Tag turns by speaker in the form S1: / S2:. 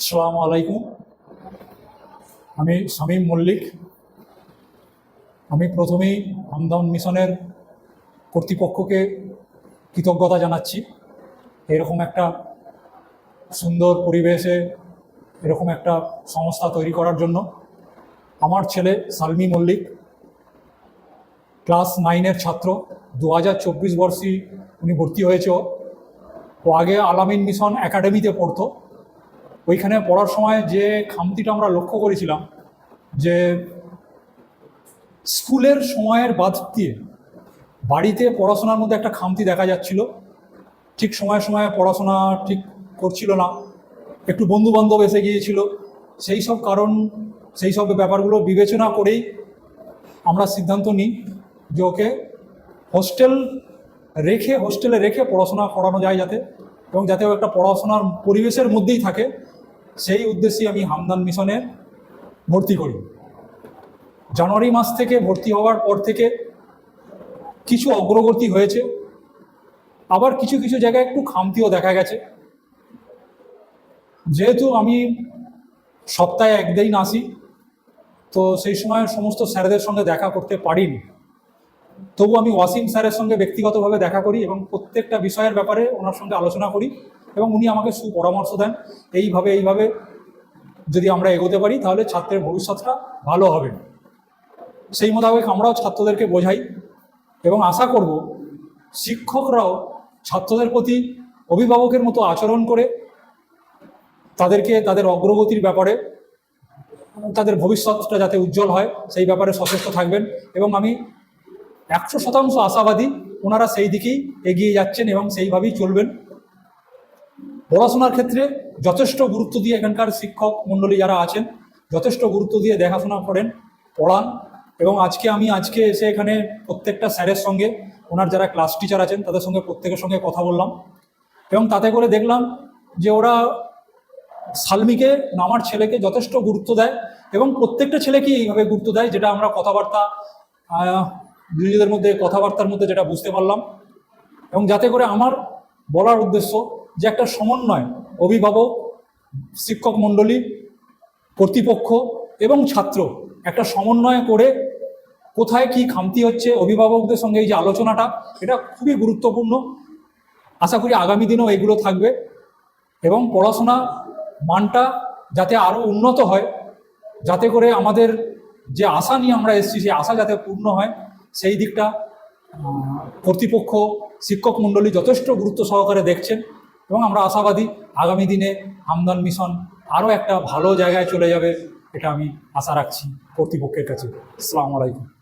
S1: আসসালামু আলাইকুম। আমি শামীম মল্লিক। আমি প্রথমেই আমদান মিশনের কর্তৃপক্ষকে কৃতজ্ঞতা জানাচ্ছি। এরকম একটা সুন্দর পরিবেশে, এরকম একটা সংস্থা তৈরি করার জন্য। আমার ছেলে সালমি মল্লিক, ক্লাস নাইনের ছাত্র। দু হাজার চব্বিশ বর্ষী উনি ভর্তি হয়েছে। ও আগে আলামিন মিশন একাডেমিতে পড়তো। ওইখানে পড়ার সময় যে খামতিটা আমরা লক্ষ্য করেছিলাম, যে স্কুলের সময়ের বাদ দিয়ে বাড়িতে পড়াশোনার মধ্যে একটা খামতি দেখা যাচ্ছিল। ঠিক সময়ে সময়ে পড়াশোনা ঠিক করছিল না, একটু বন্ধু বান্ধব এসে গিয়েছিল। সেই সব কারণ, সেই সব ব্যাপারগুলো বিবেচনা করেই আমরা সিদ্ধান্ত নিই যে ওকে হোস্টেল রেখে, হোস্টেলে রেখে পড়াশোনা করানো যায় যাতে এবং যাতে ও একটা পড়াশোনার পরিবেশের মধ্যেই থাকে। সেই উদ্দেশ্যে আমি হামদান মিশনে ভর্তি করি। জানুয়ারি মাস থেকে ভর্তি হওয়ার পর থেকে কিছু অগ্রগতি হয়েছে, আবার কিছু কিছু জায়গায় একটু খামতিও দেখা গেছে। যেহেতু আমি সপ্তাহে একদিন আসি, তো সেই সময় সমস্ত স্যারদের সঙ্গে দেখা করতে পারিনি। তবু আমি ওয়াসিম স্যারের সঙ্গে ব্যক্তিগতভাবে দেখা করি এবং প্রত্যেকটা বিষয়ের ব্যাপারে ওনার সঙ্গে আলোচনা করি। এবং উনি আমাকে সুপরামর্শ দেন, এইভাবে এইভাবে যদি আমরা এগোতে পারি, তাহলে ছাত্রের ভবিষ্যৎটা ভালো হবে। সেই মোতাবেক আমরাও ছাত্রদেরকে বোঝাই এবং আশা করব শিক্ষকরাও ছাত্রদের প্রতি অভিভাবকের মতো আচরণ করে তাদেরকে, তাদের অগ্রগতির ব্যাপারে, তাদের ভবিষ্যৎটা যাতে উজ্জ্বল হয়, সেই ব্যাপারে সচেষ্ট থাকবেন এবং আমি একশো শতাংশ আশাবাদী ওনারা সেই দিকেই এগিয়ে যাচ্ছেন এবং সেইভাবেই চলবেন। পড়াশোনার ক্ষেত্রে যথেষ্ট গুরুত্ব দিয়ে এখানকার শিক্ষক মণ্ডলী যারা আছেন, যথেষ্ট গুরুত্ব দিয়ে দেখাশোনা করেন, পড়ান এবং আজকে আমি আজকে এসে এখানে প্রত্যেকটা স্যারের সঙ্গে, ওনার যারা ক্লাস টিচার আছেন, তাদের সঙ্গে প্রত্যেকের সঙ্গে কথা বললাম এবং তাতে করে দেখলাম যে ওরা সালমিকে আমার ছেলেকে যথেষ্ট গুরুত্ব দেয় এবং প্রত্যেকটা ছেলেকে এইভাবে গুরুত্ব দেয় যেটা আমরা কথাবার্তা নিজেদের মধ্যে কথাবার্তার মধ্যে যেটা বুঝতে পারলাম এবং যাতে করে আমার বলার উদ্দেশ্য যে একটা সমন্বয়, অভিভাবক, শিক্ষক মণ্ডলী, কর্তৃপক্ষ এবং ছাত্র একটা সমন্বয় করে কোথায় কি খামতি হচ্ছে, অভিভাবকদের সঙ্গে এই যে আলোচনাটা, এটা খুবই গুরুত্বপূর্ণ। আশা করি আগামী দিনেও এগুলো থাকবে এবং পড়াশোনা মানটা যাতে আরও উন্নত হয়, যাতে করে আমাদের যে আশা নিয়ে আমরা এসেছি, সেই আশা যাতে পূর্ণ হয়, সেই দিকটা কর্তৃপক্ষ, শিক্ষক মণ্ডলী যথেষ্ট গুরুত্ব সহকারে দেখছেন। এবং আমরা আশাবাদী আগামী দিনে আমদান মিশন আরও একটা ভালো জায়গায় চলে যাবে, এটা আমি আশা রাখছি কর্তৃপক্ষের কাছে। আসসালামু আলাইকুম।